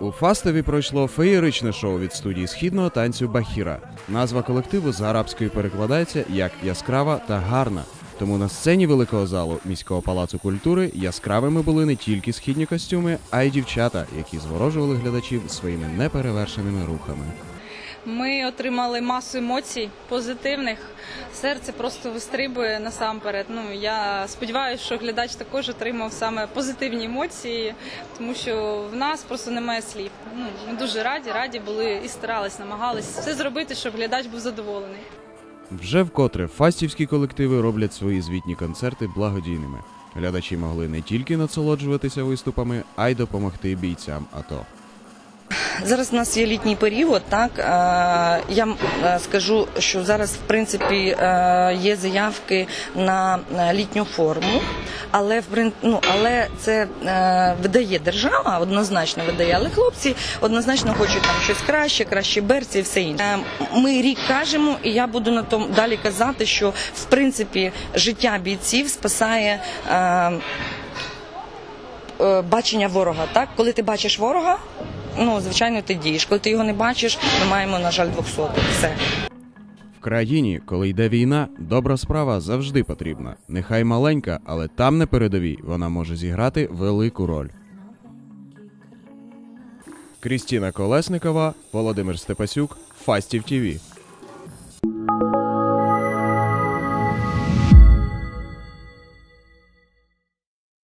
У Фастові пройшло феєричне шоу від студії східного танцю Бахіра. Назва колективу з арабської перекладається як яскрава та гарна. Тому на сцені великого залу міського палацу культури яскравими були не тільки східні костюми, а й дівчата, які зворожували глядачів своїми неперевершеними рухами. Ми отримали масу емоцій позитивних. Серце просто вистрибує насамперед. Ну я сподіваюся, що глядач також отримав саме позитивні емоції, тому що в нас просто немає слів. Ну ми дуже раді, раді були і старались, намагались все зробити, щоб глядач був задоволений. Вже вкотре фастівські колективи роблять свої звітні концерти благодійними. Глядачі могли не тільки насолоджуватися виступами, а й допомогти бійцям АТО. Зараз у нас є літній період. Так Е, я е, скажу, що зараз в принципі е, є заявки на літню форму, але в ну, але це видає держава, однозначно видає. Але хлопці однозначно хочуть там щось краще, краще берці і все інше. Ми рік кажемо, і я буду на тому далі казати, що в принципі життя бійців спасає. Бачення ворога, так коли ти бачиш ворога, ну звичайно ти дієш. Коли ти його не бачиш, ми маємо на жаль 200. Все. В країні, коли йде війна, добра справа завжди потрібна. Нехай маленька, але там на передовій вона може зіграти велику роль. Крістіна Колесникова, Володимир Степасюк, Фастів ТІВІ.